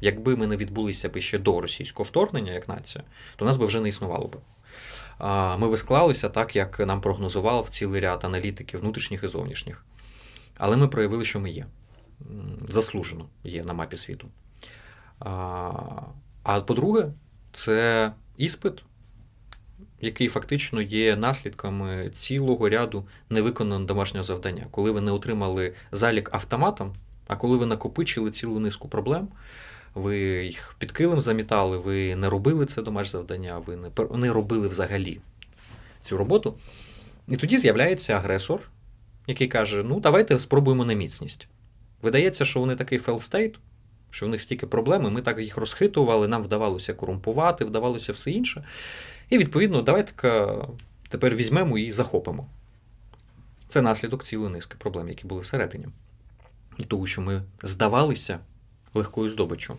Якби ми не відбулися б ще до російського вторгнення як нація, то нас би вже не існувало б. А, Ми би склалися так, як нам прогнозував цілий ряд аналітиків внутрішніх і зовнішніх. Але ми проявили, що ми є. Заслужено є на мапі світу. А по-друге, це іспит, який фактично є наслідками цілого ряду невиконаного домашнього завдання. Коли ви не отримали залік автоматом, а коли ви накопичили цілу низку проблем, ви їх під килим замітали, ви не робили це домашнє завдання, ви не, не робили взагалі цю роботу. І тоді з'являється агресор, який каже: ну, давайте спробуємо на міцність. Видається, що вони такий state, що в них стільки проблем, і ми так їх розхитували, нам вдавалося корумпувати, вдавалося все інше. І відповідно, давайте тепер візьмемо і захопимо. Це наслідок цілої низки проблем, які були всередині. Тому що ми здавалися легкою здобиччю.